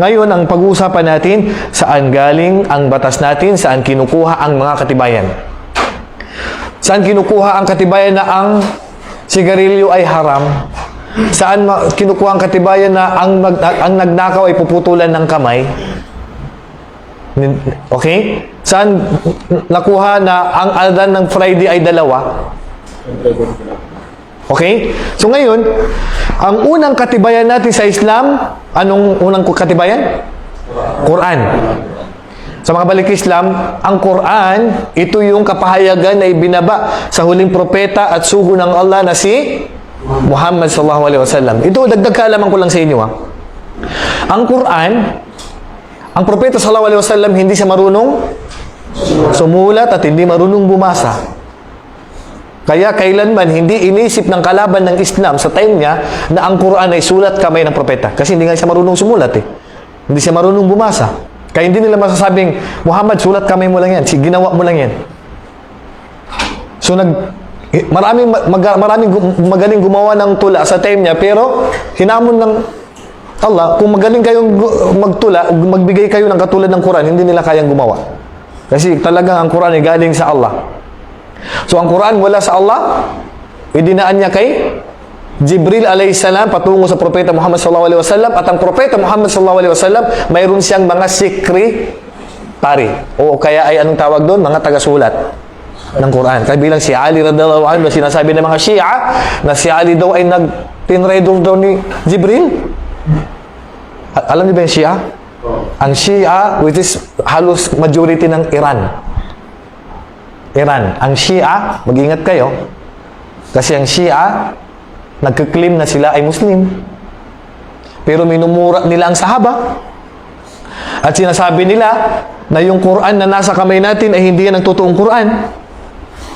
Ngayon, ang pag-uusapan natin, saan galing ang batas natin, saan kinukuha ang mga katibayan. Saan kinukuha ang katibayan na ang sigarilyo ay haram? Saan kinukuha ang katibayan na ang, mag- ang nagnakaw ay puputulan ng kamay? Okay? Saan nakuha na ang adan ng Friday ay dalawa? Okay? So ngayon, ang unang katibayan natin sa Islam, anong unang katibayan? Quran. Sa mga balik Islam, ang Quran, ito yung kapahayagan na ibinaba sa huling propeta at sugo ng Allah na si Muhammad sallallahu alaihi wasallam. Ito, dagdag kaalaman ko lang sa inyo ha. Ang Quran, ang propeta sallallahu alaihi wasallam hindi siya marunong sumulat at hindi marunong bumasa. Kaya kailanman hindi inisip ng kalaban ng Islam sa time niya na ang Quran ay sulat kamay ng propeta. Kasi hindi nga siya marunong sumulat eh. Hindi siya marunong bumasa. Kaya hindi nila masasabing, Muhammad, sulat kamay mo lang yan. Ginawa mo lang yan. So nag maraming mag, maraming magaling gumawa ng tula sa time niya pero hinamon ng Allah, kung magaling kayong magtula, magbigay kayo ng katulad ng Quran, hindi nila kayang gumawa. Kasi talagang ang Quran ay galing sa Allah. So ang Quran wala sa Allah, idinaan niya kay Jibril alayhi salam patungo sa propeta Muhammad sallallahu alaihi wasallam at ang propeta Muhammad sallallahu alaihi wasallam mayroon siyang mga sekretary o kaya ay anong tawag doon mga tagasulat ng Quran. Kaya bilang si Ali radhiyallahu anhu sinasabi ng mga Shia na si Ali daw ay nag-tinraidor daw ni Jibril. Alam niyo ba yung Shia? Ang Shia, which is halos majority ng Iran. Iran. Ang Shia, mag-ingat kayo, kasi ang Shia, nagkiklaim na sila ay Muslim. Pero minumura nila ang sahaba. At sinasabi nila na yung Quran na nasa kamay natin ay hindi yan ang totoong Quran.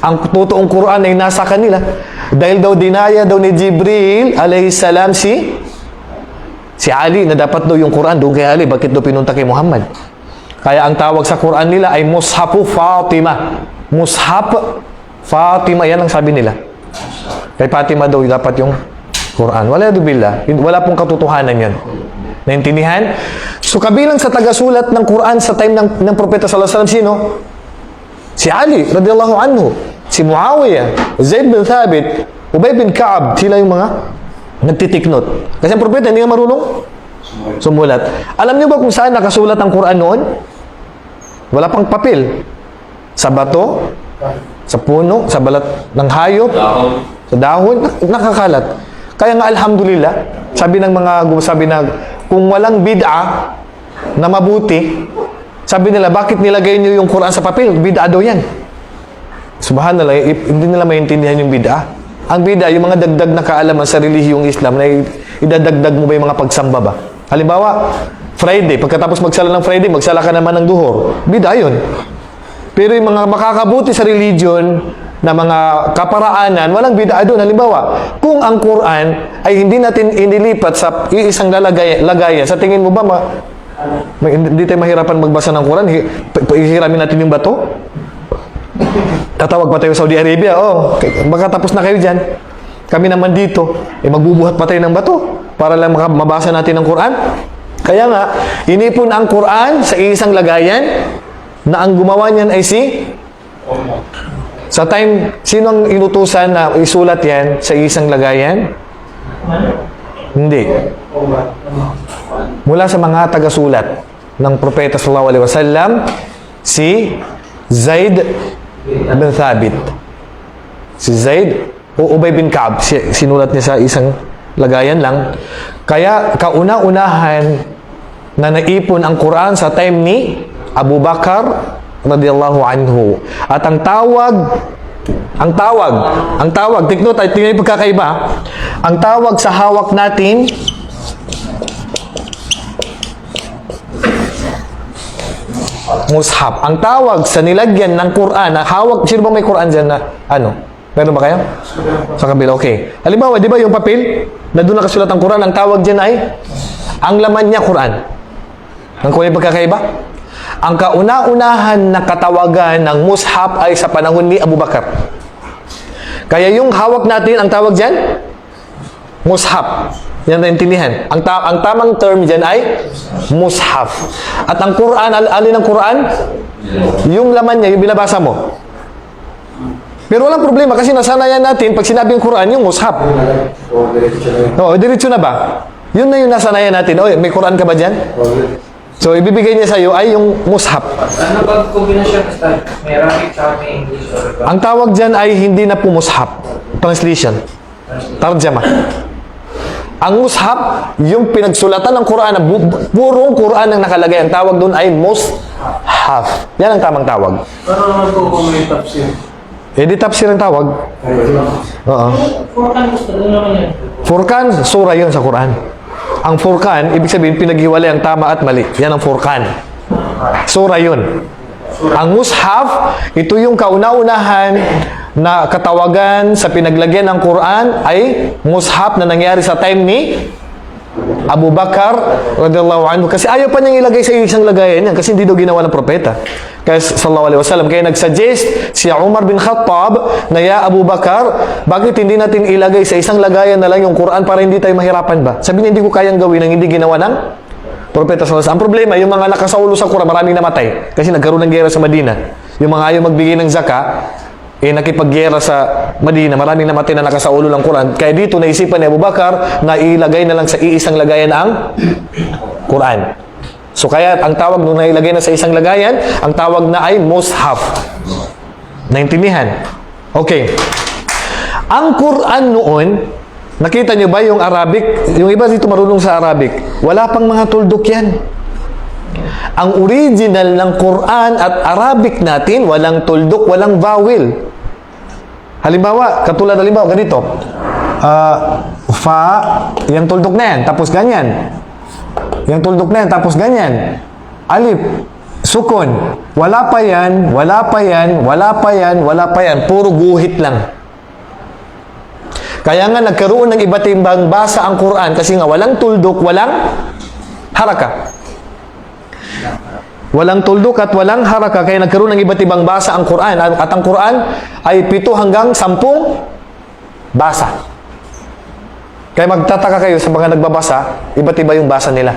Ang totoong Quran ay nasa kanila. Dahil daw dinaya daw ni Jibril salam si si Ali na dapat daw yung Quran doon kay Ali. Bakit daw pinunta kay Muhammad? Kaya ang tawag sa Quran nila ay Mushafu Fatima. Mushaf Fatima, yan ang sabi nila. Kay Fatima daw dapat yung Quran. Wala billah. Wala pong katotohanan yan. Naintindihan? So kabilang sa tagasulat ng Quran sa time ng, ng Propeta Sallallahu Alaihi Wasallam, sino? Si Ali, radiyallahu anhu. Si Muawiyah, Zaid bin Thabit, Ubay bin Ka'ab, sila yung mga nagtitiknot. Kasi ang propeta hindi nga marunong sumulat. Alam niyo ba kung saan nakasulat ang Quran noon? Wala pang papel. Sa bato, sa puno, sa balat ng hayop, sa dahon, nak- nakakalat. Kaya nga alhamdulillah, sabi ng mga sabi na kung walang bid'a na mabuti, sabi nila bakit nilagay niyo yung Quran sa papel? Bid'a daw yan. Subhanallah, hindi nila maintindihan yung bid'a. Ang bid'a, yung mga dagdag na kaalaman sa relihiyong Islam na idadagdag mo ba yung mga pagsamba ba? Halimbawa, Friday, pagkatapos magsala ng Friday, magsala ka naman ng duhor. Bid'a yun. Pero yung mga makakabuti sa religion na mga kaparaanan, walang bid'a doon. Halimbawa, kung ang Quran ay hindi natin inilipat sa iisang lalagay, lagayan, sa tingin mo ba ma, ma- hindi tayo mahirapan magbasa ng Quran? Ihiramin natin yung bato? Tatawag pa tayo sa Saudi Arabia, oh, baka tapos na kayo dyan. Kami naman dito, eh magbubuhat pa tayo ng bato para lang mabasa natin ang Quran. Kaya nga, inipon ang Quran sa isang lagayan na ang gumawa niyan ay si sa time, sino ang inutusan na isulat yan sa isang lagayan? Hindi. Mula sa mga tagasulat ng Propeta Sallallahu Alaihi Wasallam, si Zaid bin Thabit. Si Zaid o Ubay bin Ka'ab, si- sinulat niya sa isang lagayan lang. Kaya kauna-unahan na naipon ang Quran sa time ni Abu Bakar radiyallahu anhu. At ang tawag ang tawag, ang tawag, take note, tingnan yung pagkakaiba. Ang tawag sa hawak natin mushaf. Ang tawag sa nilagyan ng Quran, na hawak, sino ba may Quran dyan na, ano? Meron ba kayo? Sa kabila, okay. Halimbawa, di ba yung papel, na doon nakasulat ang Quran, ang tawag dyan ay, ang laman niya Quran. Ang kulay pagkakaiba? Ang kauna-unahan na katawagan ng mushaf ay sa panahon ni Abu Bakar. Kaya yung hawak natin, ang tawag dyan? Mushaf. Yan na intindihan. Ang, ta- ang tamang term dyan ay mushaf. At ang Quran, al- alin ang Quran? Yung laman niya, yung binabasa mo. Pero walang problema kasi nasanayan natin pag sinabing Quran, yung mushaf. Oo, diretso na ba? Yun na yung nasanayan natin. Oy, may Quran ka ba dyan? So, ibibigay niya sa'yo ay yung mushaf. Ano pag kombinasyon style? May Arabic sa may English Ang tawag dyan ay hindi na po mushaf. Translation. Tarjama. Ang mushaf, yung pinagsulatan ng Quran, na bu- purong Quran ang nakalagay. Ang tawag doon ay mushaf. Yan ang tamang tawag. Ano naman po kung may tafsir? Eh, di tafsir ang tawag. Oo. Furkan gusto naman. Furkan, sura yun sa Quran. Ang Furkan, ibig sabihin, pinaghiwalay ang tama at mali. Yan ang Furkan. Sura yun. Ang mushaf, ito yung kauna-unahan na katawagan sa pinaglagyan ng Quran ay mushaf na nangyari sa time ni Abu Bakar radhiyallahu anhu kasi ayaw pa niyang ilagay sa isang lagayan yan kasi hindi daw ginawa ng propeta. Kaya sallallahu alaihi wasallam kaya nagsuggest si Umar bin Khattab na ya Abu Bakar, bakit hindi natin ilagay sa isang lagayan na lang yung Quran para hindi tayo mahirapan ba? Sabi niya hindi ko kayang gawin ang hindi ginawa ng propeta sallallahu. Ang problema, yung mga nakasaulo sa Quran, maraming namatay kasi nagkaroon ng gera sa Madina. Yung mga ayaw magbigay ng zaka, eh nakipaggera sa Madina, maraming namatay na nakasaulo ng Quran. Kaya dito naisipan ni Abu Bakar na ilagay na lang sa iisang lagayan ang Quran. So kaya ang tawag nung nailagay na sa isang lagayan, ang tawag na ay mushaf. Naintindihan? Okay. Ang Quran noon, nakita nyo ba yung Arabic? Yung iba dito marunong sa Arabic. Wala pang mga tuldok yan. Ang original ng Quran at Arabic natin, walang tuldok, walang vowel. Halimbawa, katulad halimbawa, ganito. Ah, fa, yung tuldok na yan, tapos ganyan. Yung tuldok na yan, tapos ganyan. Alif, sukon. Wala pa yan, wala pa yan, wala pa yan, wala pa yan. Puro guhit lang. Kaya nga nagkaroon ng iba't ibang basa ang Quran kasi nga walang tuldok, walang haraka. Walang tuldok at walang haraka kaya nagkaroon ng iba't ibang basa ang Quran. At ang Quran ay pito hanggang sampung basa. Kaya magtataka kayo sa mga nagbabasa, iba't iba yung basa nila.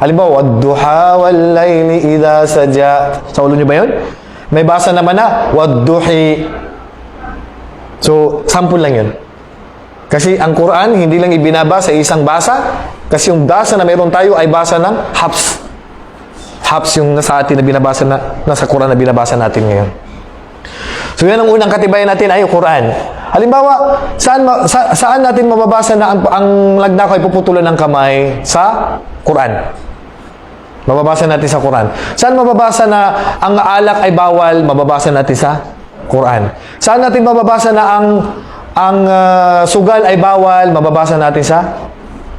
Halimbawa, Wadduha wal-layli idha saja. Sa ulo nyo ba yun? May basa naman na, Wadduhi. So, sample lang yun. Kasi ang Quran, hindi lang ibinabasa sa isang basa, kasi yung basa na meron tayo ay basa ng Hafs. Hafs yung nasa atin na binabasa na, nasa Quran na binabasa natin ngayon. So yan ang unang katibayan natin ay Quran. Halimbawa, saan, ma- sa, saan natin mababasa na ang, ang lagna ko ay puputulan ng kamay? Sa Quran. Mababasa natin sa Quran. Saan mababasa na ang alak ay bawal? Mababasa natin sa Quran. Saan natin mababasa na ang ang ah, sugal ay bawal? Mababasa natin sa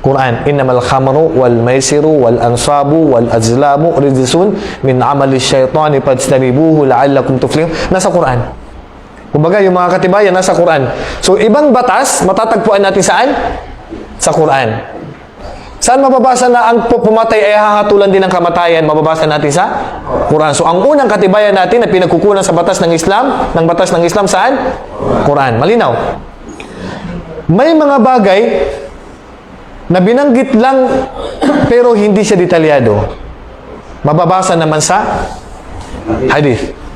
Quran. Innamal khamru wal maisiru wal ansabu wal azlamu rijsun min amali syaitani fajtanibuhu la'allakum tuflihun. Nasa Quran. Kumbaga, yung mga katibayan nasa Quran. So, ibang batas, matatagpuan natin saan? Sa Quran. Saan mababasa na ang pu- pumatay ay hahatulan din ng kamatayan? Mababasa natin sa Quran. So, ang unang katibayan natin na pinagkukunan sa batas ng Islam, ng batas ng Islam saan? Quran. Malinaw. May mga bagay na binanggit lang pero hindi siya detalyado. Mababasa naman sa hadith.